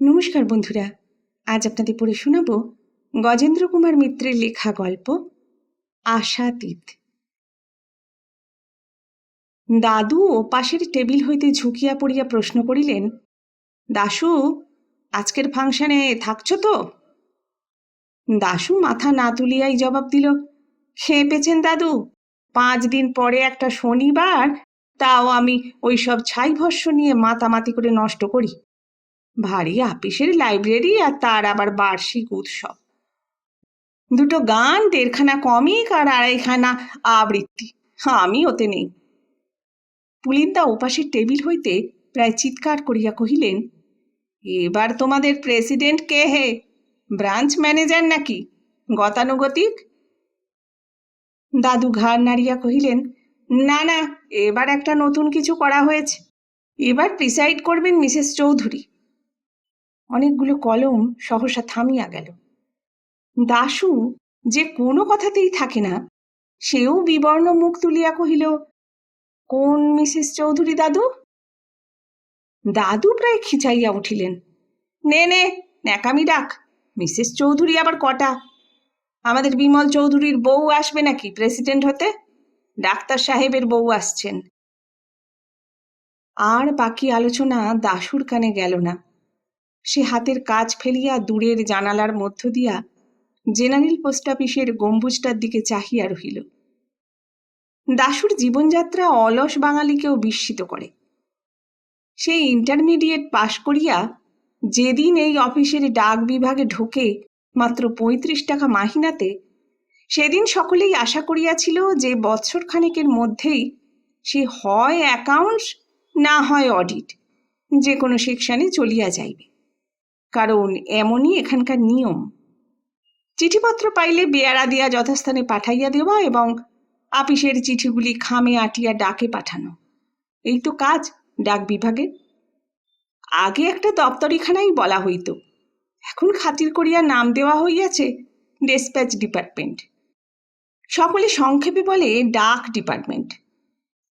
নমস্কার বন্ধুরা, আজ আপনাদের পড়ে শোনাব গজেন্দ্র কুমার মিত্রের লেখা গল্প, আশাতীত। দাদু ও পাশের টেবিল হইতে ঝুঁকিয়া পড়িয়া প্রশ্ন করিলেন, দাশু, আজকের ফাংশনে থাকছ তো? দাশু মাথা না তুলিয়াই জবাব দিল খেয়ে পেছেন দাদু, পাঁচ দিন পরে একটা শনিবার, তাও আমি ওই সব ছাই ভস্য নিয়ে মাতামাতি করে নষ্ট করি। ভারী আপিসের লাইব্রেরি আর তার আবার বার্ষিক উৎসব। দুটো গান দেড়খানা কমিক আর আড়াইখানা আবৃত্তি। আমি ওতে নেই। পুলিন্দা ওপাশের টেবিল হইতে প্রায় চিৎকার করিয়া কহিলেন, এবার তোমাদের প্রেসিডেন্ট কে হে? ব্রাঞ্চ ম্যানেজার নাকি? গতানুগতিক? দাদু ঘাড় নাড়িয়া কহিলেন, না না, এবার একটা নতুন কিছু করা হয়েছে। এবার প্রিসাইড করবেন মিসেস চৌধুরী। অনেকগুলো কলম সহসা থামিয়া গেল। দাশু যে কোনো কথাতেই থাকে না, সেও বিবর্ণ মুখ তুলিয়া কহিল, কোন মিসেস চৌধুরী দাদু? দাদু প্রায় খিচাইয়া উঠিলেন, নে নে, ন্যাকামি ডাক, মিসেস চৌধুরী আবার কটা? আমাদের বিমল চৌধুরীর বউ আসবে নাকি প্রেসিডেন্ট হতে? ডাক্তার সাহেবের বউ আসছেন। আর বাকি আলোচনা দাশুর কানে গেল না। সে হাতের কাজ ফেলিয়া দূরের জানালার মধ্য দিয়া জেনারেল পোস্ট অফিসের গম্বুজটার দিকে চাহিয়া রহিল। দাশুর জীবনযাত্রা অলস বাঙালিকেও বিস্মিত করে। সেই ইন্টারমিডিয়েট পাশ করিয়া যেদিন এই অফিসের ডাক বিভাগে ঢোকে মাত্র পঁয়ত্রিশ টাকা মাহিনাতে, সেদিন সকলেই আশা করিয়াছিল যে বৎসর খানেকের মধ্যেই সে হয় অ্যাকাউন্টস না হয় অডিট, যে কোনো সেকশনে চলিয়া যাইবে। কারণ এমনই এখানকার নিয়ম। চিঠিপত্র পাইলে বেয়ারা দিয়া যথাস্থানে পাঠাইয়া দেওয়া এবং আপিসের চিঠিগুলি খামে আটিয়া ডাকে পাঠানো। এই তো কাজ, ডাক বিভাগে। আগে একটা দপ্তরিখানাই বলা হইত। এখন খাতির করিয়া নাম দেওয়া হইয়াছে ডেসপ্যাচ ডিপার্টমেন্ট। সকলে সংক্ষেপে বলে ডাক ডিপার্টমেন্ট।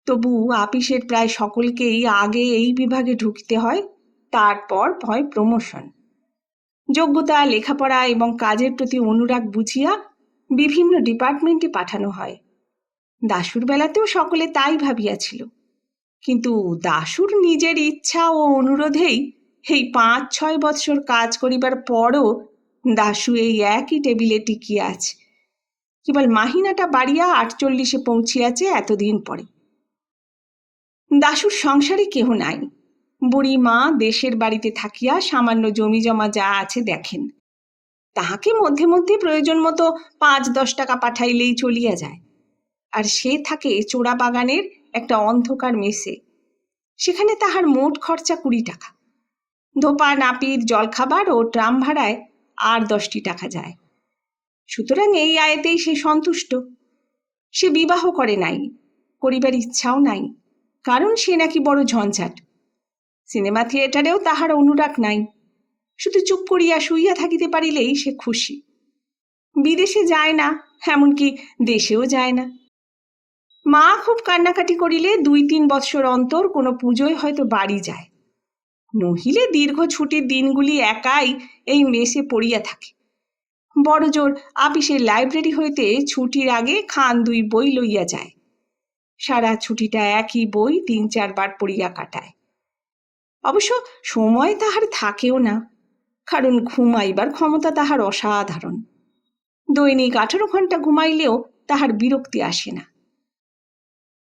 তবু আপিসের প্রায় সকলকেই আগে এই বিভাগে ঢুকতে হয়, তারপর হয় প্রমোশন। যোগ্যতা, লেখাপড়া এবং কাজের প্রতি অনুরাগ বুঝিয়া বিভিন্ন ডিপার্টমেন্টে পাঠানো হয়। দাশুর বেলাতেও সকলে তাই ভাবিয়াছিল। কিন্তু দাশুর নিজের ইচ্ছা ও অনুরোধেই এই পাঁচ ছয় বৎসর কাজ করিবার পরও দাশু এই একই টেবিলে টিকিয়া আছে। কেবল মাহিনাটা বাড়িয়া আটচল্লিশে পৌঁছিয়াছে এতদিন পরে। দাশুর সংসারে কেহ নাই। বুড়ি মা দেশের বাড়িতে থাকিয়া সামান্য জমি জমা যা আছে দেখেন। তাহাকে মধ্যে মধ্যে প্রয়োজন মতো পাঁচ দশ টাকা পাঠাইলেই চলিয়া যায়। আর সে থাকে চোরা বাগানের একটা অন্ধকার মেসে। সেখানে তাহার মোট খরচা কুড়ি টাকা। ধোপা, নাপিত, জলখাবার ও ট্রাম ভাড়ায় আর দশটি টাকা যায়। সুতরাং এই আয়েতেই সে সন্তুষ্ট। সে বিবাহ করে নাই, করিবার ইচ্ছাও নাই, কারণ সে নাকি বড় ঝঞ্ঝাট। সিনেমা থিয়েটারেও তাহার অনুরাগ নাই। শুধু চুপ করিয়া শুইয়া থাকিতে পারিলেই সে খুশি। বিদেশে যায় না, এমনকি দেশেও যায় না। মা খুব কান্নাকাটি করিলে দুই তিন বৎসর অন্তর কোনো পুজোয় হয়তো বাড়ি যায়। নহিলে দীর্ঘ ছুটির দিনগুলি একাই এই মেসে পড়িয়া থাকে। বড় জোর আপিসের লাইব্রেরি হইতে ছুটির আগে খান দুই বই লইয়া যায়। সারা ছুটিটা একই বই তিন চারবার পড়িয়া কাটায়। অবশ্য সময় তাহার থাকেও না, কারণ ঘুমাইবার ক্ষমতা তাহার অসাধারণ। দৈনিক আঠারো ঘণ্টা ঘুমাইলেও তাহার বিরক্তি আসে না।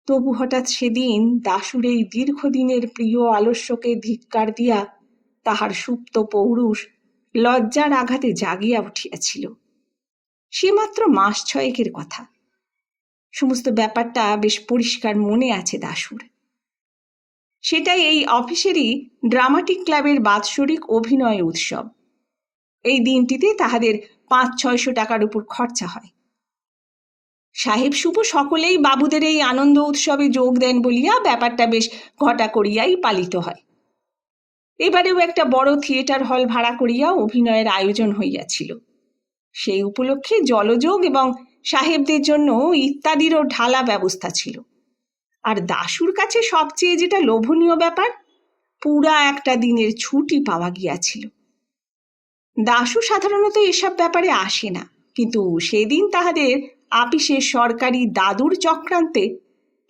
তবু হঠাৎ সেদিন দাসুর এই দীর্ঘদিনের প্রিয় আলস্যকে ধিক্কার দিয়া তাহার সুপ্ত পৌরুষ লজ্জার আঘাতে জাগিয়া উঠিয়াছিল। সে মাত্র মাস ছয়েকের কথা। সমস্ত ব্যাপারটা বেশ পরিষ্কার মনে আছে দাসুর সেটাই এই অফিসেরই ড্রামাটিক ক্লাবের বাৎসরিক অভিনয় উৎসব। এই দিনটিতে তাহাদের পাঁচ ছয়শো টাকার উপর খরচা হয়। সাহেব শুভ সকলেই বাবুদের এই আনন্দ উৎসবে যোগ দেন বলিয়া ব্যাপারটা বেশ ঘটা করিয়াই পালিত হয়। এবারেও একটা বড় থিয়েটার হল ভাড়া করিয়া অভিনয়ের আয়োজন হইয়াছিল। সেই উপলক্ষে জলযোগ এবং সাহেবদের জন্য ইত্যাদিরও ঢালা ব্যবস্থা ছিল। আর দাশুর কাছে সবচেয়ে যেটা লোভনীয় ব্যাপার, পুরা একটা দিনের ছুটি পাওয়া গিয়াছিল। দাশু সাধারণত এসব ব্যাপারে আসে না, কিন্তু সেদিন তাহাদের আপিসের সরকারি দাদুর চক্রান্তে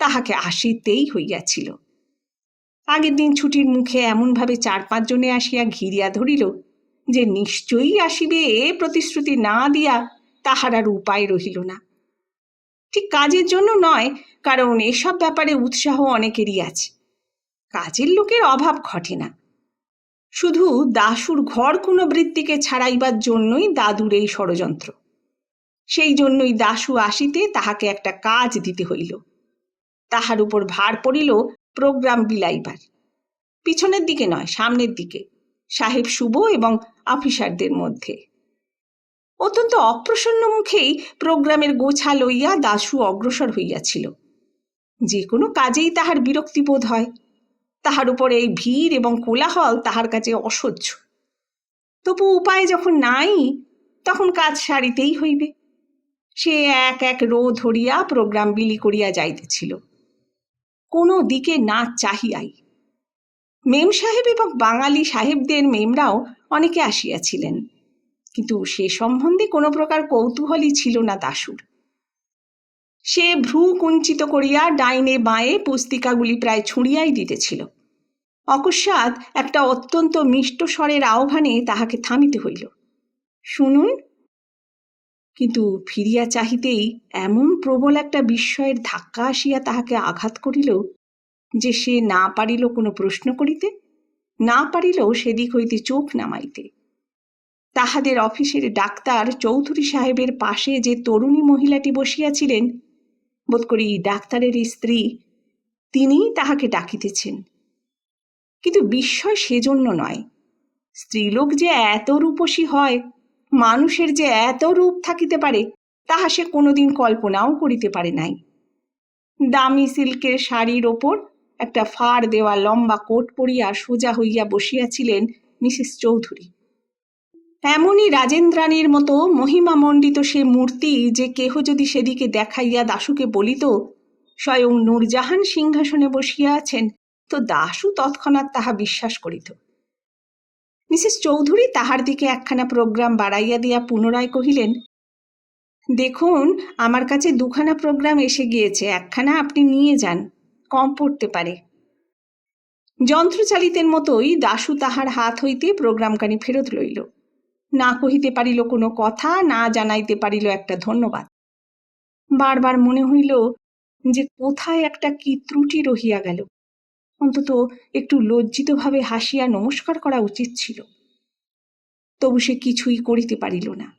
তাহাকে আসিতেই হইয়াছিল। আগের দিন ছুটির মুখে এমনভাবে চার পাঁচজনে আসিয়া ঘিরিয়া ধরিল যে নিশ্চয়ই আসিবে এ প্রতিশ্রুতি না দিয়া তাহার আর উপায় রহিল না। ঠিক কাজের জন্য নয়, কারণ এসব ব্যাপারে উৎসাহ অনেকেরই আছে। কাজের লোকের অভাব ঘটে না। শুধু দাশুর ঘর কোনো বৃত্তিকে ছাড়াইবার জন্যই দাদুর এই ষড়যন্ত্র। সেই জন্যই দাশু আসিতে তাহাকে একটা কাজ দিতে হইল। তাহার উপর ভার পড়িল প্রোগ্রাম বিলাইবার। পিছনের দিকে নয়, সামনের দিকে, সাহেব শুভ এবং অফিসারদের মধ্যে। অত্যন্ত অপ্রসন্ন মুখেই প্রোগ্রামের গোছা লইয়া দাশু অগ্রসর হইয়াছিল। যে কোনো কাজেই তাহার বিরক্তিবোধ হয়। তাহার উপর এই ভিড় এবং কোলাহল তাহার কাছে অসহ্য। তবু উপায় যখন নাই, তখন কাজ সারিতেই হইবে। সে এক এক রো ধরিয়া প্রোগ্রাম বিলি করিয়া যাইতেছিল। কোনো দিকে না চাহিয়াই। মেম সাহেব এবং বাঙালি সাহেবদের মেমরাও অনেকে আসিয়াছিলেন। কিন্তু সে সম্বন্ধে কোনো প্রকার কৌতূহলই ছিল না দাশুর। সে ভ্রু কুঞ্চিত করিয়া ডাইনে বাঁয়ে পুস্তিকাগুলি প্রায় ছুঁড়িয়াই দিতেছিল। অকস্মাৎ একটা অত্যন্ত মিষ্ট স্বরের আহ্বানে তাহাকে থামিতে হইল। শুনুন। কিন্তু ফিরিয়া চাহিতেই এমন প্রবল একটা বিস্ময়ের ধাক্কা আসিয়া তাহাকে আঘাত করিল যে সে না পারিল কোনো প্রশ্ন করিতে, না পারিল সেদিক হইতে চোখ নামাইতে। তাহাদের অফিসের ডাক্তার চৌধুরী সাহেবের পাশে যে তরুণী মহিলাটি বসিয়াছিলেন, বোধ করি ডাক্তারের স্ত্রী, তিনিই তাহাকে ডাকিতেছেন। কিন্তু বিস্ময় সেজন্য নয়। স্ত্রীলোক যে এত রূপসী হয়, মানুষের যে এত রূপ থাকিতে পারে, তাহা সে কোনোদিন কল্পনাও করিতে পারে নাই। দামি সিল্কের শাড়ির ওপর একটা ফাড় দেওয়া লম্বা কোট পরিয়া সোজা হইয়া বসিয়াছিলেন মিসেস চৌধুরী। এমনই রাজেন্দ্রাণীর মতো মহিমামণ্ডিত সে মূর্তি যে কেহ যদি সেদিকে দেখাইয়া দাশুকে বলিত, স্বয়ং নূরজাহান সিংহাসনে বসিয়া আছেন, তো দাশু তৎক্ষণাৎ তাহা বিশ্বাস করিত। মিসেস চৌধুরী তাহার দিকে একখানা প্রোগ্রাম বাড়াইয়া দিয়া পুনরায় কহিলেন, দেখুন, আমার কাছে দুখানা প্রোগ্রাম এসে গিয়েছে, একখানা আপনি নিয়ে যান, কম পড়তে পারে। যন্ত্রচালিতের মতোই দাশু তাহার হাত হইতে প্রোগ্রামখানি ফেরত লইল। না কহিতে পারিল কোনো কথা, না জানাইতে পারিল একটা ধন্যবাদ। বারবার মনে হইল যে কোথায় একটা কি ত্রুটি রহিয়া গেল। অন্তত একটু লজ্জিতভাবে হাসিয়া নমস্কার করা উচিত ছিল। তবু সে কিছুই করিতে পারিল না।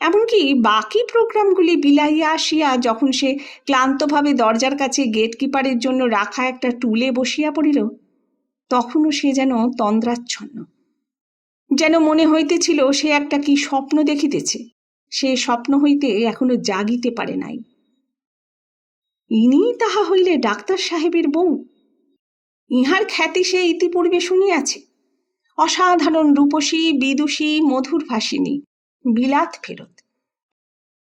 এমনকি বাকি প্রোগ্রামগুলি বিলাইয়া আসিয়া যখন সে ক্লান্তভাবে দরজার কাছে গেট কিপারের জন্য রাখা একটা টুলে বসিয়া পড়িল, তখনও সে যেন তন্দ্রাচ্ছন্ন। যেন মনে হইতেছিল সে একটা কি স্বপ্ন দেখিতেছে। সে স্বপ্ন হইতে এখনও জাগিতে পারে নাই। ইনি তাহা হইলে ডাক্তার সাহেবের বউ। ইহার খ্যাতি সে ইতিপূর্বে শুনিয়াছে। অসাধারণ রূপসী, বিদুষী, মধুর ভাসিনী, বিলাত ফেরত।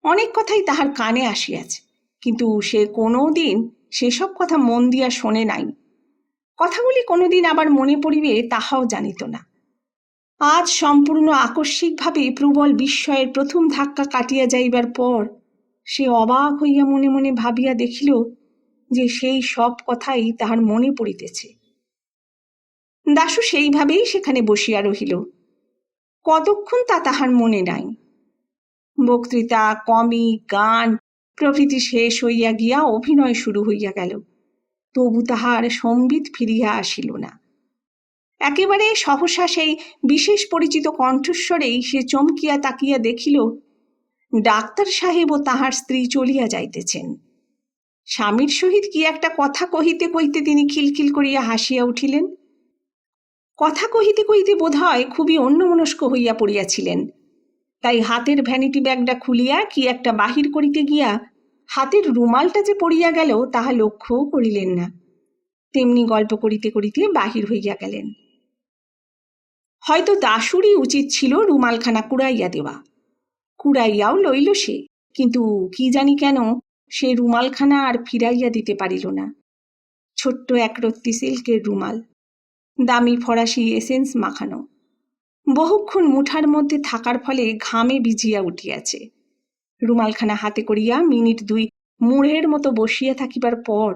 অনেক কথাই তাহার কানে আসিয়াছে, কিন্তু সে কোনো দিন সেসব কথা মন দিয়া শোনে নাই। কথাগুলি কোনোদিন আবার মনে পড়িবে তাহাও জানিত না। আজ সম্পূর্ণ আকস্মিকভাবে প্রবল বিস্ময়ের প্রথম ধাক্কা কাটিয়া যাইবার পর সে অবাক হইয়া মনে মনে ভাবিয়া দেখিল যে সেই সব কথাই তাহার মনে পড়িতেছে। দাশু সেইভাবেই সেখানে বসিয়া রহিল। কতক্ষণ তা তাহার মনে নাই। বক্তৃতা কমিক গান, প্রভৃতি শেষ হইয়া গিয়া অভিনয় শুরু হইয়া গেল। তবু তাহার সম্বিত ফিরিয়া আসিল না। একেবারে সহসা সেই বিশেষ পরিচিত কণ্ঠস্বরেই সে চমকিয়া তাকিয়া দেখিল, ডাক্তার সাহেব ও তাহার স্ত্রী চলিয়া যাইতেছেন। স্বামীর সহিত কি একটা কথা কহিতে কহিতে তিনি খিলখিল করিয়া হাসিয়া উঠিলেন? কথা কহিতে কহিতে বোধ হয় খুবই অন্যমনস্ক হইয়া পড়িয়াছিলেন। তাই হাতের ভ্যানিটি ব্যাগটা খুলিয়া কি একটা বাহির করিতে গিয়া হাতের রুমালটা যে পড়িয়া গেল, তাহা লক্ষ্যও করিলেন না। তেমনি গল্প করিতে করিতে বাহির হইয়া গেলেন। হয়তো দাসুরই উচিত ছিল রুমালখানা কুড়াইয়া দেওয়া। কুড়াইয়াও লইল সে, কিন্তু কি জানি কেন সে রুমালখানা আর ফিরাইয়া দিতে পারিল না। ছোট্ট একরত্তি সিল্কের রুমাল, দামি ফরাসি এসেন্স মাখানো, বহুক্ষণ মুঠার মধ্যে থাকার ফলে ঘামে ভিজিয়া উঠিয়াছে। রুমালখানা হাতে করিয়া মিনিট দুই মুড়ের মতো বসিয়া থাকিবার পর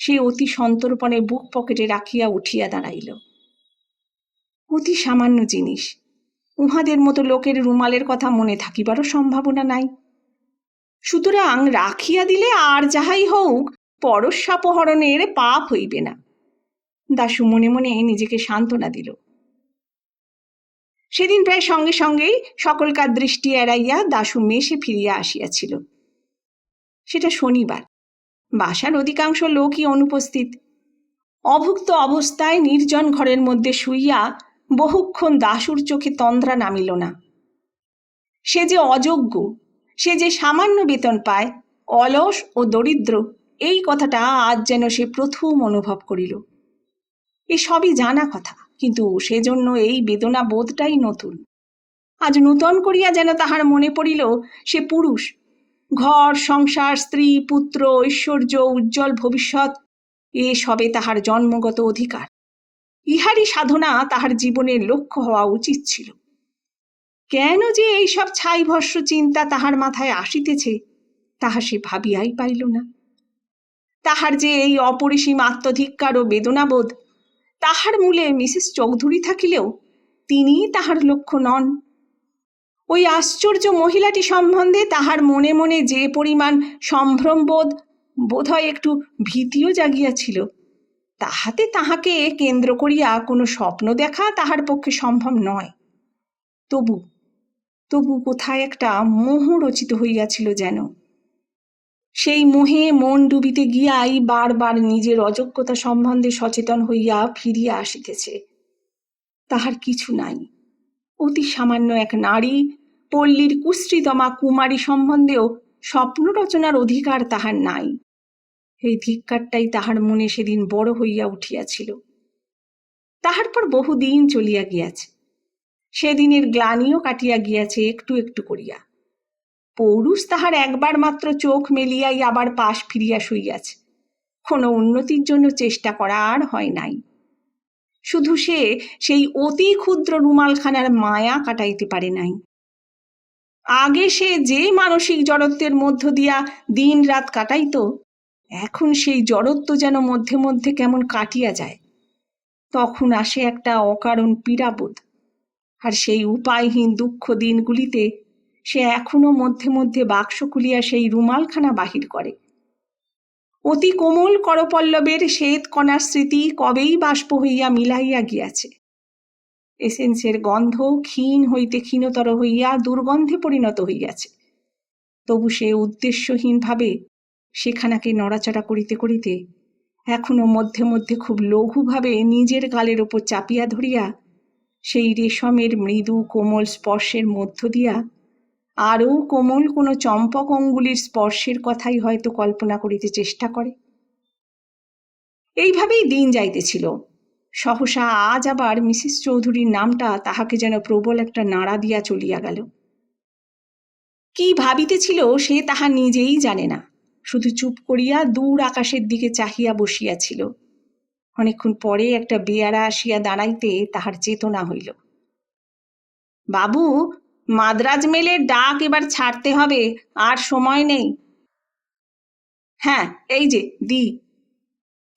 সে অতি সন্তর্পণে বুক পকেটে রাখিয়া উঠিয়া দাঁড়াইল। অতি সামান্য জিনিস। উহাদের মতো লোকের রুমালের কথা মনে থাকিবারও সম্ভাবনা নাই। সুতরাং রাখিয়া দিলে আর যাহাই হোক পরস্যাপহরণের পাপ হইবে না। দাশু মনে মনে নিজেকে সান্ত্বনা দিল। সেদিন প্রায় সঙ্গে সঙ্গেই সকলকার দৃষ্টি এড়াইয়া দাশু মেশে ফিরিয়া আসিয়াছিল। সেটা শনিবার। বাসার অধিকাংশ লোকই অনুপস্থিত। অভুক্ত অবস্থায় নির্জন ঘরের মধ্যে শুইয়া বহুক্ষণ দাশুর চোখে তন্দ্রা নামিল না। সে যে অযোগ্য, সে যে সামান্য বেতন পায়, অলস ও দরিদ্র, এই কথাটা আজ যেন সে প্রথম অনুভব করিল। এ সবই জানা কথা, কিন্তু সেজন্য এই বেদনা বোধটাই নতুন। আজ নূতন করিয়া যেন তাহার মনে পড়িল, সে পুরুষ। ঘর, সংসার, স্ত্রী, পুত্র, ঐশ্বর্য, উজ্জ্বল ভবিষ্যৎ, এ সবে তাহার জন্মগত অধিকার। ইহারই সাধনা তাহার জীবনের লক্ষ্য হওয়া উচিত ছিল। কেন যে এইসব ছাই ভস্য চিন্তা তাহার মাথায় আসিতেছে, তাহা সে ভাবিয়াই পাইল না। তাহার যে এই অপরিসীম আত্মধিক্কার ও বেদনাবোধ, তাহার মূলে মিসেস চৌধুরী থাকিলেও তিনি তাহার লক্ষ্য নন। ওই আশ্চর্য মহিলাটি সম্বন্ধে তাহার মনে মনে যে পরিমাণ সম্ভ্রমবোধ, বোধহয় একটু ভীতিও জাগিয়াছিল। তাহাতে তাহাকে কেন্দ্র করিয়া কোনো স্বপ্ন দেখা তাহার পক্ষে সম্ভব নয়। তবু তবু কোথায় একটা মোহ রচিত হইয়াছিল যেন। সেই মোহে মন ডুবিতে গিয়াই বারবার নিজের অযোগ্যতা সম্বন্ধে সচেতন হইয়া ফিরিয়া আসিতেছে। তাহার কিছু নাই। অতি সামান্য এক নারী, পল্লীর কুশ্রীতমা কুমারী সম্বন্ধেও স্বপ্ন রচনার অধিকার তাহার নাই। এই ধিক্কারটাই তাহার মনে সেদিন বড় হইয়া উঠিয়াছিল। তাহার পর বহুদিন চলিয়া গিয়াছে। সেদিনের গ্লানিও কাটিয়া গিয়াছে একটু একটু করিয়া। পৌরুষ তাহার একবার মাত্র চোখ মেলিয়াই আবার পাশ ফিরিয়া শুইয়াছে। কোনো উন্নতির জন্য চেষ্টা করা আর হয় নাই। শুধু সে সেই অতি ক্ষুদ্র রুমালখানার মায়া কাটাইতে পারে নাই। আগে সে যে মানসিক জড়ত্বের মধ্য দিয়া দিন রাত কাটাইত এখন সেই জড়ত্ব যেন মধ্যে মধ্যে কেমন কাটিয়া যায়। তখন আসে একটা অকারণ পীড়াবোধ, আর সেই উপায়হীন দুঃখ দিনগুলিতে সে এখনও মধ্যে মধ্যে বাক্স খুলিয়া সেই রুমালখানা বাহির করে। অতি কোমল করপল্লবের শ্বেত কণার স্মৃতি কবেই বাষ্প হইয়া মিলাইয়া গিয়াছে। এসেন্সের গন্ধ ক্ষীণ হইতে ক্ষীণতর হইয়া দুর্গন্ধে পরিণত হইয়াছে। তবু সে উদ্দেশ্যহীনভাবে সেখানাকে নড়াচড়া করিতে করিতে এখনও মধ্যে মধ্যে খুব লঘুভাবে নিজের গালের ওপর চাপিয়া ধরিয়া সেই রেশমের মৃদু কোমল স্পর্শের মধ্য দিয়া আরও কোমল কোনো চম্পক অঙ্গুলির স্পর্শের কথাই হয়তো কল্পনা করিতে চেষ্টা করে। এইভাবেই দিন যাইতেছিল। সহসা আজ আবার মিসেস চৌধুরীর নামটা তাহাকে যেন প্রবল একটা নাড়া দিয়া চলিয়া গেল। কি ভাবিতেছিল সে তাহা নিজেই জানে না। শুধু চুপ করিয়া দূর আকাশের দিকে চাহিয়া বসিয়াছিল। অনেকক্ষণ পরে একটা বেয়ারা আসিয়া দাঁড়াইতে তাহার চেতনা হইল। বাবু, মাদ্রাজ মেলের ডাক এবার ছাড়তে হবে, আর সময় নেই। হ্যাঁ এই যে, দি।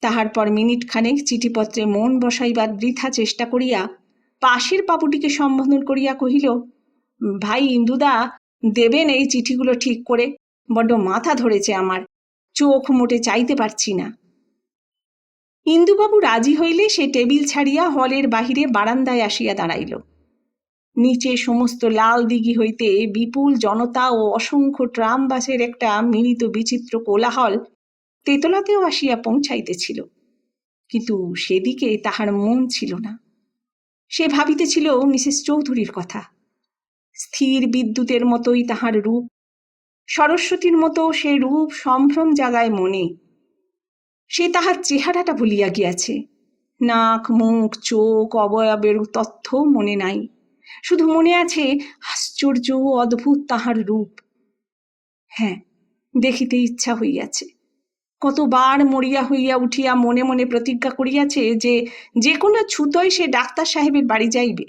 তাহার পর মিনিট খানেক চিঠিপত্রে মন বসাইবার বৃথা চেষ্টা করিয়া পাশের পাপুটিকে সম্বোধন করিয়া কহিল, ভাই ইন্দুদা, দেবেন এই চিঠিগুলো ঠিক করে। বড্ড মাথা ধরেছে আমার। চোখ মোটে চাইতে পারছি না। ইন্দুবাবু রাজি হইলে সে টেবিল ছাড়িয়া হলের বাহিরে বারান্দায় আসিয়া দাঁড়াইল। নিচে সমস্ত লাল দিঘি হইতে বিপুল জনতা ও অসংখ্য ট্রাম বাসের একটা মিলিত বিচিত্র কোলাহল তেতলাতেও আসিয়া পৌঁছাইতেছিল। কিন্তু সেদিকে তাহার মন ছিল না। সে ভাবিতেছিল মিসেস চৌধুরীর কথা। স্থির বিদ্যুতের মতোই তাহার রূপ সরস্বতীর মতো সে রূপ সম্ভ্রম জাগায় মনে। সে তাহার চেহারাটা ভুলিয়া গিয়াছে। নাক, মুখ, চোখ, অবয়বের তথ্য মনে নাই। শুধু মনে আছে আশ্চর্য অদ্ভুত তাহার রূপ। হ্যাঁ দেখিতে ইচ্ছা হইয়াছে। কতবার মরিয়া হইয়া উঠিয়া মনে মনে প্রতিজ্ঞা করিয়াছে যে যে কোনো ছুতোয় সে ডাক্তার সাহেবের বাড়ি যাইবে।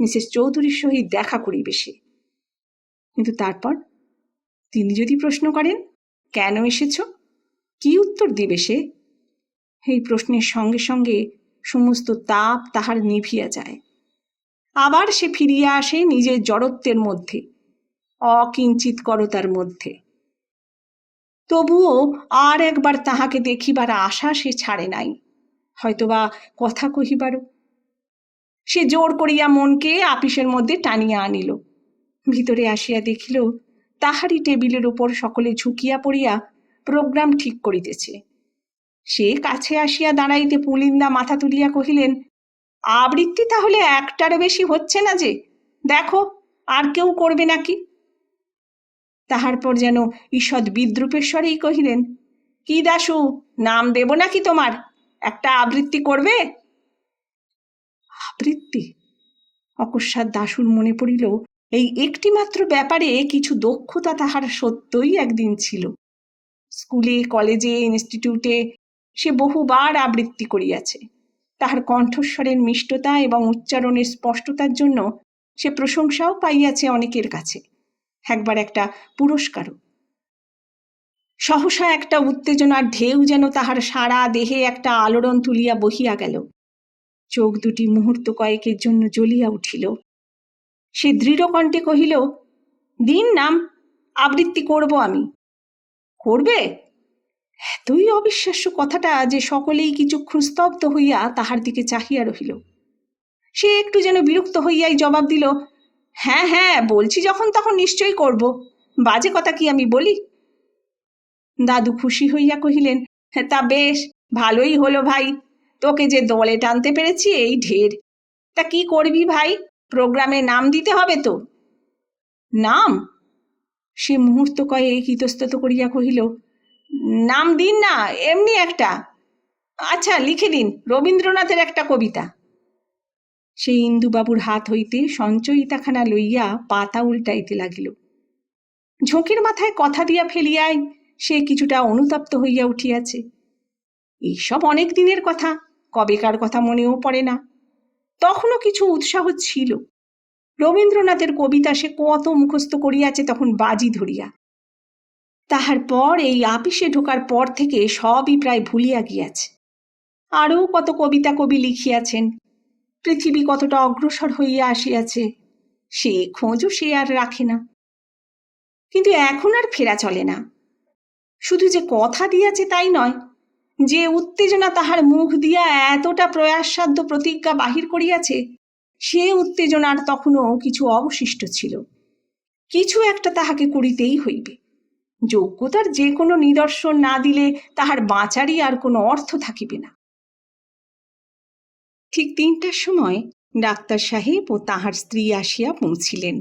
মিসেস চৌধুরীর সহিত দেখা করিবে সে। কিন্তু তারপর তিনি যদি প্রশ্ন করেন, কেন এসেছ? কি উত্তর দিবে সে? এই প্রশ্নের সঙ্গে সঙ্গে সমস্ত তাপ তাহার নিভিয়া যায়। আবার সে ফিরিয়া আসে নিজের জড়ত্বের মধ্যে, অকিঞ্চিত করতার মধ্যে। তবুও আর একবার তাহাকে দেখিবার আশা সে ছাড়ে নাই, হয়তোবা কথা কহিবারও। সে জোর করিয়া মনকে আপিসের মধ্যে টানিয়া আনিল, ভিতরে আসিয়া দেখিল তাহারই টেবিলের উপর সকলে ঝুঁকিয়া পড়িয়া প্রোগ্রাম ঠিক করিতেছে। সে কাছে আসিয়া দাঁড়াইতে পুলিন্দা মাথা তুলিয়া কহিলেন, আবৃত্তি তাহলে একটারও বেশি হচ্ছে না যে, দেখো, আর কেউ করবে নাকি? তাহার পর যেন ঈষৎ বিদ্রুপের স্বরেই কহিলেন, কি দাসু নাম দেব নাকি তোমার? একটা আবৃত্তি করবে? আবৃত্তি? অকস্মাৎ দাসুর মনে পড়িল এই একটিমাত্র ব্যাপারে কিছু দক্ষতা তাহার সত্যই একদিন ছিল। স্কুলে, কলেজে, ইনস্টিটিউটে সে বহুবার আবৃত্তি করিয়াছে। তাহার কণ্ঠস্বরের মিষ্টতা এবং উচ্চারণের স্পষ্টতার জন্য সে প্রশংসাও পাইয়াছে অনেকের কাছে। একবার একটা পুরস্কারও। সহসা একটা উত্তেজনার ঢেউ যেন তাহার সারা দেহে একটা আলোড়ন তুলিয়া বহিয়া গেল। চোখ দুটি মুহূর্ত কয়েকের জন্য জ্বলিয়া উঠিল। সে দৃঢ় কণ্ঠে কহিল দিন নাম আবৃত্তি করব আমি। করবে? এতই অবিশ্বাস্য কথাটা যে সকলেই কিছুক্ষণ স্তব্ধ হইয়া তাহার দিকে চাহিয়া রহিল। সে একটু যেন বিরক্ত হইয়াই জবাব দিল হ্যাঁ হ্যাঁ বলছি যখন তখন নিশ্চয়ই করব। বাজে কথা কি আমি বলি? দাদু খুশি হইয়া কহিলেন "হ্যাঁ, তা বেশ ভালোই হলো ভাই। তোকে যে দলে টানতে পেরেছি এই ঢের। তা কি করবি ভাই? প্রোগ্রামে নাম দিতে হবে তো? নাম? সে মুহূর্ত কয়ে ইতস্তত করিয়া কহিল, নাম দিন না, এমনি একটা। আচ্ছা লিখে দিন, রবীন্দ্রনাথের একটা কবিতা। সেই ইন্দুবাবুর হাত হইতে সঞ্চয়িতাখানা লইয়া পাতা উল্টাইতে লাগিল। ঝোঁকের মাথায় কথা দিয়া ফেলিয়াই সে কিছুটা অনুতপ্ত হইয়া উঠিয়াছে। এইসব অনেক দিনের কথা, কবেকার কথা মনেও পড়ে না। তখনও কিছু উৎসাহ ছিল। রবীন্দ্রনাথের কবিতা সে কত মুখস্থ করিয়াছে তখন বাজি ধরিয়া। তাহার পর এই আপিসে ঢোকার পর থেকে সবই প্রায় ভুলিয়া গিয়াছে। আরও কত কবিতা কবি লিখিয়াছেন, পৃথিবী কতটা অগ্রসর হইয়া আসিয়াছে, সে খোঁজও সে আর রাখে না। কিন্তু এখন আর ফেরা চলে না। শুধু যে কথা দিয়াছে তাই নয়, যে উত্তেজনা তাহার মুখ দিয়া এতটা প্রয়াসসাধ্য প্রতিজ্ঞা বাহির করিয়াছে সে উত্তেজনার তখনও কিছু অবশিষ্ট ছিল। কিছু একটা তাহাকে করিতেই হইবে। যোগ্যতার যে কোনো নিদর্শন না দিলে তাহার বাঁচারই আর কোনো অর্থ থাকিবে না। ঠিক তিনটার সময় ডাক্তার সাহেব ও তাহার স্ত্রী আসিয়া পৌঁছিলেন।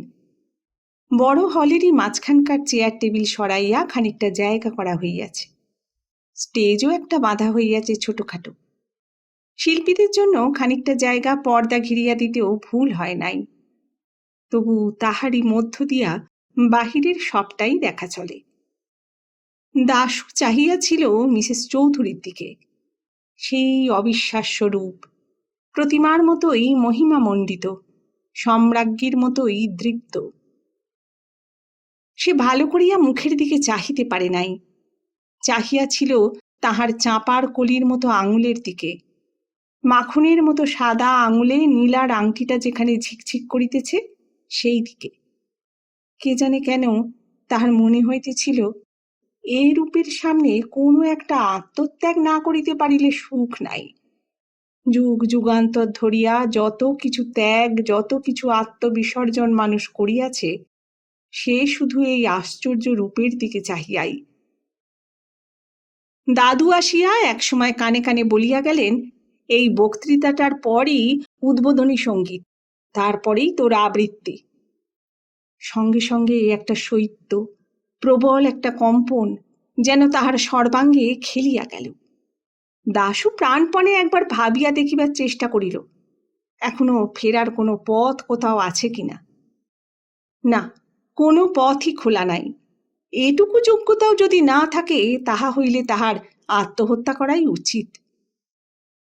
বড় হলেরই মাঝখানকার চেয়ার টেবিল সরাইয়া খানিকটা জায়গা করা হইয়াছে। স্টেজও একটা বাঁধা হইয়াছে ছোটখাটো। শিল্পীদের জন্য খানিকটা জায়গা পর্দা ঘিরিয়া দিতেও ভুল হয় নাই। তবু তাহারই মধ্য দিয়া বাহিরের সবটাই দেখা চলে। দাসু চাহিয়াছিল মিসেস চৌধুরীর দিকে। সেই অবিশ্বাস্য রূপ, প্রতিমার মতোই মহিমা মহিমামণ্ডিত, সম্রাজ্ঞীর মতোই দৃপ্ত। সে ভালো করিয়া মুখের দিকে চাহিতে পারে নাই। চাহিয়াছিল তাহার চাঁপার কলির মতো আঙুলের দিকে। মাখনের মতো সাদা আঙুলে নীলার আংটিটা যেখানে ঝিকঝিক করিতেছে সেই দিকে কে জানে কেন তাহার মনে হইতেছিল, এই রূপের সামনে কোনো একটা আত্মত্যাগ না করিতে পারিলে সুখ নাই। যুগ যুগান্তর ধরিয়া যত কিছু ত্যাগ, যত কিছু আত্মবিসর্জন মানুষ করিয়াছে, সে শুধু এই আশ্চর্য রূপের দিকে চাহিয়াই। দাদু আসিয়া একসময় কানে কানে বলিয়া গেলেন এই বক্তৃতাটার পরই উদ্বোধনী সংগীত, তারপরেই তোর আবৃত্তি। সঙ্গে সঙ্গে একটা শৈত্য প্রবল একটা কম্পন যেন তাহার সর্বাঙ্গে খেলিয়া গেল। দাশু প্রাণপণে একবার ভাবিয়া দেখিবার চেষ্টা করিল, এখনও ফেরার কোনো পথ কোথাও আছে কিনা। না, কোনো পথই খোলা নাই। এটুকু যোগ্যতাও যদি না থাকে, তাহা হইলে তাহার আত্মহত্যা করাই উচিত।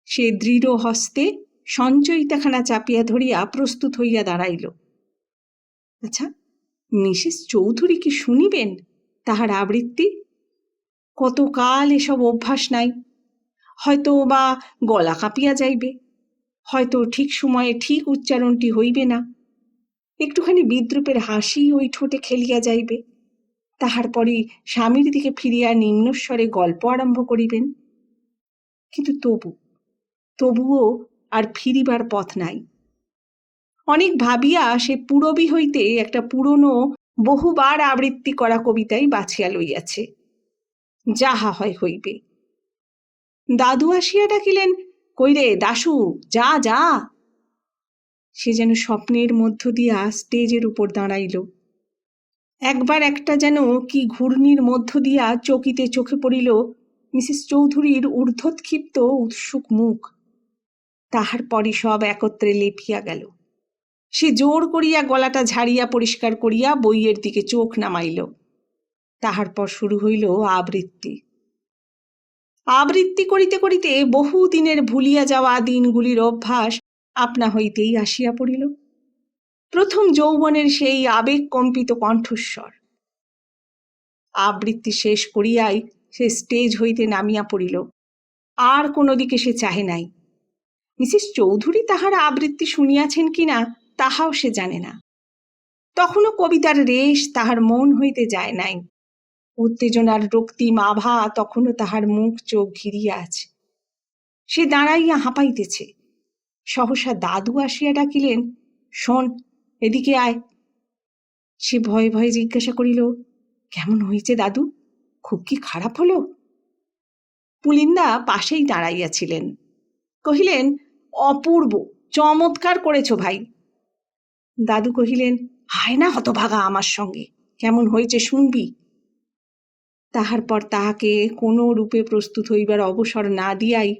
সে দৃঢ় হস্তে সঞ্চয়িতাখানা চাপিয়া ধরিয়া প্রস্তুত হইয়া দাঁড়াইল। আচ্ছা মিসেস চৌধুরী কি শুনিবেন? তাহার আবৃত্তি? কতকাল এসব অভ্যাস নাই। হয়তো বা গলা কাঁপিয়া যাইবে। হয়তো ঠিক সময়ে ঠিক উচ্চারণটি হইবে না। একটুখানি বিদ্রুপের হাসি ওই ঠোঁটে খেলিয়া যাইবে। তাহার পরে স্বামীর দিকে ফিরিয়া নিম্নস্বরে গল্প আরম্ভ করিবেন। কিন্তু তবু তবুও আর ফিরিবার পথ নাই। অনেক ভাবিয়া সে পুরবী হইতে একটা পুরনো, বহুবার আবৃত্তি করা কবিতাই বাছিয়া লইয়াছে। যাহা হয় হইবে। দাদু আসিয়া ডাকিলেন, কইরে দাশু, যা যা। সে যেন স্বপ্নের মধ্য দিয়া স্টেজের উপর দাঁড়াইল। একবার একটা যেন কি ঘূর্ণির মধ্য দিয়া চকিতে চোখে পড়িল, মিসেস চৌধুরীর ঊর্ধ্বক্ষিপ্ত উৎসুক মুখ। তাহার পরে সব একত্রে লেপিয়া গেল। সে জোর করিয়া গলাটা ঝাড়িয়া পরিষ্কার করিয়া বইয়ের দিকে চোখ নামাইল। তাহার পর শুরু হইল আবৃত্তি। আবৃত্তি করিতে করিতে বহু দিনের ভুলিয়া যাওয়া দিনগুলির অভ্যাস আপনা হইতেই আসিয়া পড়িল। প্রথম যৌবনের সেই আবেগ কম্পিত কণ্ঠস্বর। আবৃত্তি শেষ করিয়াই সে স্টেজ হইতে নামিয়া পড়িল। আর কোনো দিকে সে চাহে নাই। মিসেস চৌধুরী তাহার আবৃত্তি শুনিয়াছেন কিনা, তাহাও সে জানে না। তখনও কবিতার রেশ তাহার মন হইতে যায় নাই। উত্তেজনার রক্তিম আভা তখনও তাহার মুখ চোখ ঘিরিয়া আছে। সে দাঁড়াইয়া হাঁপাইতেছে। সহসা দাদু আসিয়া ডাকিলেন, শোন, এদিকে আয়। সে ভয়ে ভয়ে জিজ্ঞাসা করিল, কেমন হয়েছে দাদু? খুব কি খারাপ হলো? পুলিন্দা পাশেই দাঁড়াইয়াছিলেন। কহিলেন অপূর্ব, চমৎকার করেছ ভাই। দাদু কহিলেন, হায় না হতভাগা আমার সঙ্গে, কেমন হয়েছে শুনবি? তাহার পর তাহাকে কোনো রূপে প্রস্তুত হইবার অবসর না দিয়াই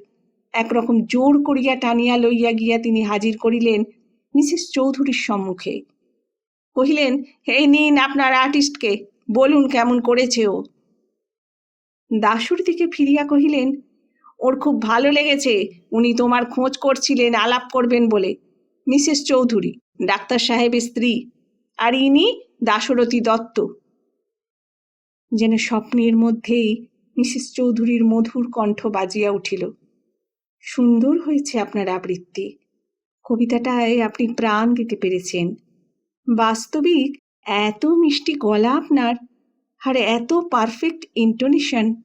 একরকম জোর করিয়া টানিয়া লইয়া গিয়া তিনি হাজির করিলেন মিসেস চৌধুরীর সম্মুখে। কহিলেন হে নিন আপনার আর্টিস্টকে, বলুন কেমন করেছে ও? দাসুর দিকে ফিরিয়া কহিলেন ওর খুব ভালো লেগেছে। উনি তোমার খোঁজ করছিলেন, আলাপ করবেন বলে। মিসেস চৌধুরী, ডাক্তার সাহেবের স্ত্রী আর ইনি দাশরথী দত্ত। যেন স্বপ্নের মধ্যেই মিসেস চৌধুরীর মধুর কণ্ঠ বাজিয়া উঠিল। সুন্দর হয়েছে আপনার আবৃত্তি। কবিতাটায় আপনি প্রাণ দিতে পেরেছেন। বাস্তবিক এত মিষ্টি গলা আপনার আর এত পারফেক্ট ইন্টোনেশন।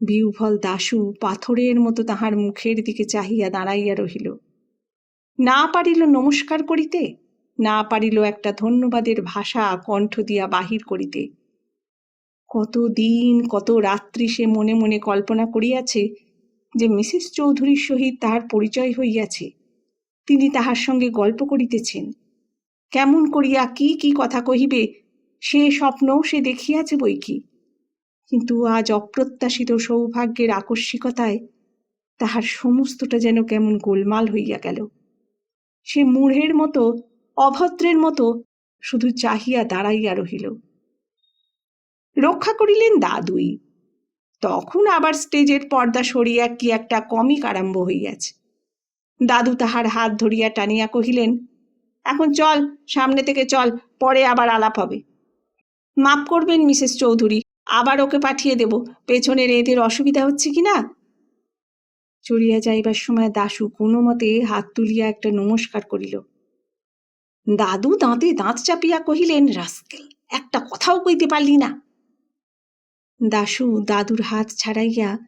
বিউভল দাশু পাথরের মতো তাহার মুখের দিকে চাহিয়া দাঁড়াইয়া রহিল। না পারিল নমস্কার করিতে, না পারিল একটা ধন্যবাদের ভাষা কণ্ঠ দিয়া বাহির করিতে। কত দিন, কত রাত্রি সে মনে মনে কল্পনা করিয়াছে যে মিসেস চৌধুরীর সহিত তাহার পরিচয় হইয়াছে। তিনি তাহার সঙ্গে গল্প করিতেছেন। কেমন করিয়া কি কি কথা কহিবে, সে স্বপ্নও সে দেখিয়াছে বই কি। কিন্তু আজ অপ্রত্যাশিত সৌভাগ্যের আকস্মিকতায় তাহার সমস্তটা যেন কেমন গোলমাল হইয়া গেল। সে মূঢ়ের মতো, অভদ্রের মতো শুধু চাহিয়া দাঁড়াইয়া রহিল। রক্ষা করিলেন দাদুই। তখন আবার স্টেজের পর্দা সরিয়া কি একটা কমিক আরম্ভ হইয়াছে। দাদু তাহার হাত ধরিয়া টানিয়া কহিলেন, এখন চল, সামনে থেকে চল, পরে আবার আলাপ হবে। মাপ করবেন মিসেস চৌধুরী। আবার ওকে পাঠিয়ে দেব। পেছনের এদের অসুবিধা হচ্ছে কি না? চড়িয়া যাইবার সময় দাশু কোনো মতে হাত তুলিয়া একটা নমস্কার করিল। দাদু দাঁতে দাঁত চাপিয়া কহিলেন, রাস্কেল, একটা কথাও কইতে পারলি না। দাশু দাদুর হাত ছাড়াইয়া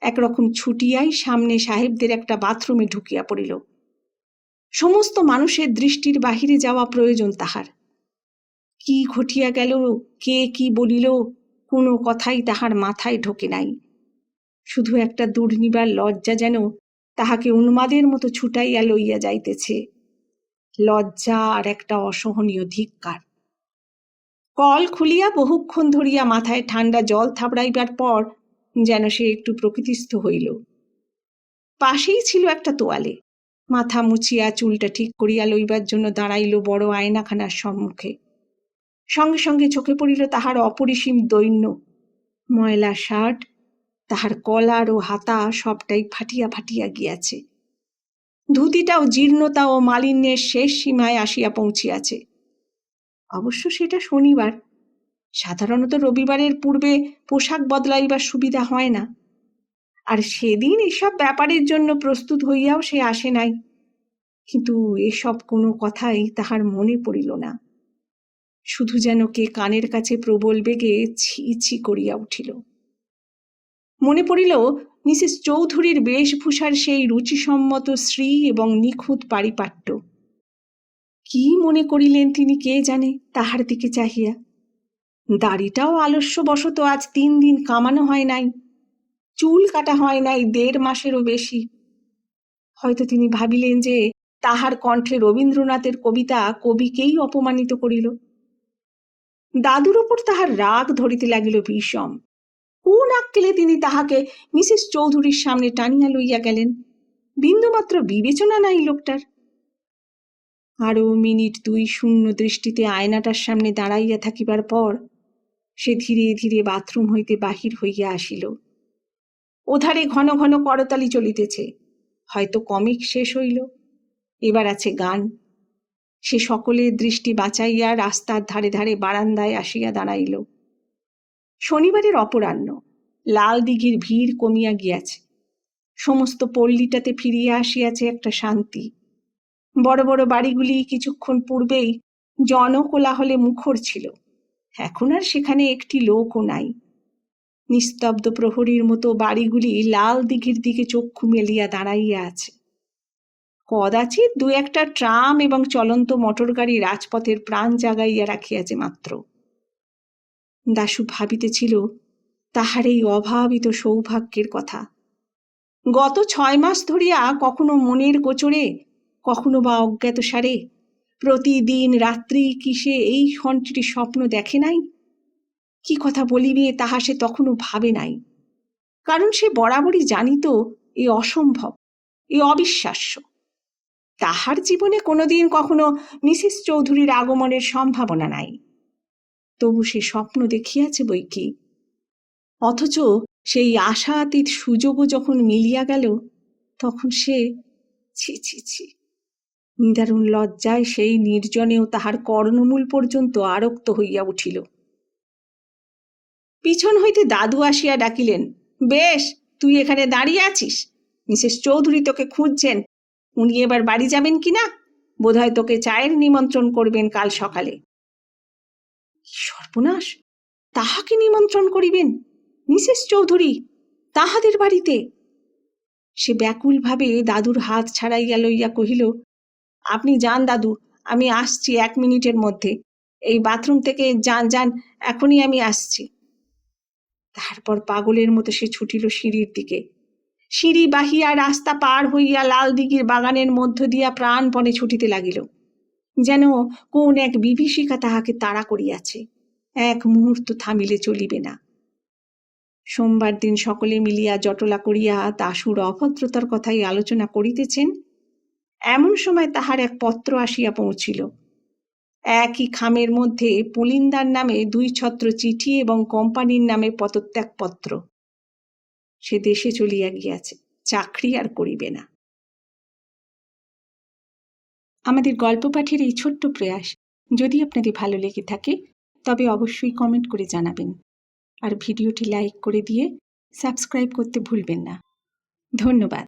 একরকম ছুটিয়াই সামনে সাহেবদের একটা বাথরুমে ঢুকিয়া পড়িল। সমস্ত মানুষের দৃষ্টির বাহিরে যাওয়া প্রয়োজন তাহার। কি ঘটিয়া গেল, কে কি বলিল কোনো কথাই তাহার মাথায় ঢোকে নাই। শুধু একটা দুর্নিবার লজ্জা যেন তাহাকে উন্মাদের মতো ছুটাইয়া লইয়া যাইতেছে। লজ্জা আর একটা অসহনীয় ধিক্কার। কল খুলিয়া বহুক্ষণ ধরিয়া মাথায় ঠান্ডা জল থাবড়াইবার পর যেন সে একটু প্রকৃতিস্থ হইল। পাশেই ছিল একটা তোয়ালে। মাথা মুছিয়া চুলটা ঠিক করিয়া লইবার জন্য দাঁড়াইল বড় আয়নাখানার সম্মুখে। সঙ্গে সঙ্গে চোখে পড়িল তাহার অপরিসীম দৈন্য। ময়লা শার্ট, তাহার কলার ও হাতা সবটাই ফাটিয়া ফাটিয়া গিয়াছে। ধুতিটাও জীর্ণতা ও মালিন্যের শেষ সীমায় আসিয়া পৌঁছিয়াছে। অবশ্য সেটা শনিবার। সাধারণত রবিবারের পূর্বে পোশাক বদলাইবার সুবিধা হয় না। আর সেদিন এসব ব্যাপারের জন্য প্রস্তুত হইয়াও সে আসে নাই। কিন্তু এসব কোনো কথাই তাহার মনে পড়িল না। শুধু যেন কে কানের কাছে প্রবল বেগে ছি করিয়া উঠিল। মনে পড়িল, মিসেস চৌধুরীর বেশভূষার সেই রুচিসম্মত শ্রী এবং নিখুঁত পারিপাট্য। কি মনে করিলেন তিনি কে জানে তাহার দিকে চাহিয়া? দাড়িটাও আলস্যবশত আজ তিন দিন কামানো হয় নাই, চুল কাটা হয় নাই দেড় মাসেরও বেশি। হয়তো তিনি ভাবিলেন যে তাহার কণ্ঠে রবীন্দ্রনাথের কবিতা কবিকেই অপমানিত করিল। দাদুর উপর তাহার রাগ ধরিতে লাগিল বিষম কোন আক্কেলে তিনি তাহাকে মিসেস চৌধুরীর সামনে টানিয়া লইয়া গেলেন? বিন্দুমাত্র বিবেচনা নাই লোকটার। আরও মিনিট দুই শূন্য দৃষ্টিতে আয়নাটার সামনে দাঁড়াইয়া থাকিবার পর সে ধীরে ধীরে বাথরুম হইতে বাহির হইয়া আসিল। ওধারে ঘন ঘন করতালি চলিতেছে। হয়তো কমিক শেষ হইল। এবার আছে গান। সে সকলের দৃষ্টি বাঁচাইয়া রাস্তার ধারে ধারে বারান্দায় আসিয়া দাঁড়াইল। শনিবারের অপরাহ্ন লাল দিঘির ভিড় কমিয়া গিয়াছে। সমস্ত পল্লীটাতে ফিরিয়া আসিয়াছে একটা শান্তি। বড় বড় বাড়িগুলি কিছুক্ষণ পূর্বেই জনকোলাহলে মুখর ছিল। এখন আর সেখানে একটি লোকও নাই। নিস্তব্ধ প্রহরীর মতো বাড়িগুলি লাল দিঘির দিকে চক্ষু মেলিয়া দাঁড়াইয়া আছে। কদাচিৎ দু একটা ট্রাম এবং চলন্ত মোটর গাড়ি রাজপথের প্রাণ জাগাইয়া রাখিয়াছে মাত্র। দাশু ভাবিতেছিল, তাহার এই অভাবিত সৌভাগ্যের কথা। গত ছয় মাস ধরিয়া কখনো মনের গোচরে, কখনো বা অজ্ঞাত সারে, প্রতিদিন রাত্রি কিসে এই ঘণ্টিটি স্বপ্ন দেখে নাই? কি কথা বলিবে তাহা সে তখনও ভাবে নাই। কারণ সে বরাবরই জানিত, এ অসম্ভব, এ অবিশ্বাস্য। তাহার জীবনে কোনোদিন কখনো মিসেস চৌধুরীর আগমনের সম্ভাবনা নাই। তবু সে স্বপ্ন দেখিয়াছে বই কি। অথচ সেই আশাতীত সুযোগও যখন মিলিয়া গেল, তখন সে ছি ছি ছি, নিদারুণ লজ্জায় সেই নির্জনেও তাহার কর্ণমূল পর্যন্ত আরক্ত হইয়া উঠিল। পিছন হইতে দাদু আসিয়া ডাকিলেন, বেশ, তুই এখানে দাঁড়িয়ে আছিস? মিসেস চৌধুরী তোকে খুঁজছেন উনি এবার বাড়ি যাবেন কি না বোধহয় তোকে চায়ের নিমন্ত্রণ করবেন কাল সকালে। সর্বনাশ! তাহাকে নিমন্ত্রণ করিবেন? মিসেস চৌধুরী, তাহাদের বাড়িতে? সে ব্যাকুলভাবে দাদুর হাত ছাড়াইয়া লইয়া কহিল, আপনি যান দাদু, আমি আসছি এক মিনিটের মধ্যে। এই বাথরুম থেকে যান যান, এখনই আমি আসছি। তারপর পাগলের মতো সে ছুটিল সিঁড়ির দিকে। সিঁড়ি বাহিয়া রাস্তা পার হইয়া লাল দিঘির বাগানের মধ্য দিয়া প্রাণপণে ছুটিতে লাগিল। যেন কোন এক বিভীষিকা তাহাকে তাড়া করিয়াছে। এক মুহূর্ত থামিলে চলিবে না। সোমবার দিন সকলে মিলিয়া জটলা করিয়া দাসুর অভদ্রতার কথাই আলোচনা করিতেছেন। এমন সময় তাহার এক পত্র আসিয়া পৌঁছিল। একই খামের মধ্যে পুলিন্দার নামে দুই ছত্র চিঠি এবং কোম্পানির নামে পদত্যাগপত্র। সে দেশে চলিয়া গিয়াছে, চাকরি আর করিবে না। আমাদের গল্প পাঠের এই ছোট্ট প্রয়াস যদি আপনাদের ভালো লেগে থাকে, তবে অবশ্যই কমেন্ট করে জানাবেন। আর ভিডিওটি লাইক করে দিয়ে সাবস্ক্রাইব করতে ভুলবেন না। ধন্যবাদ।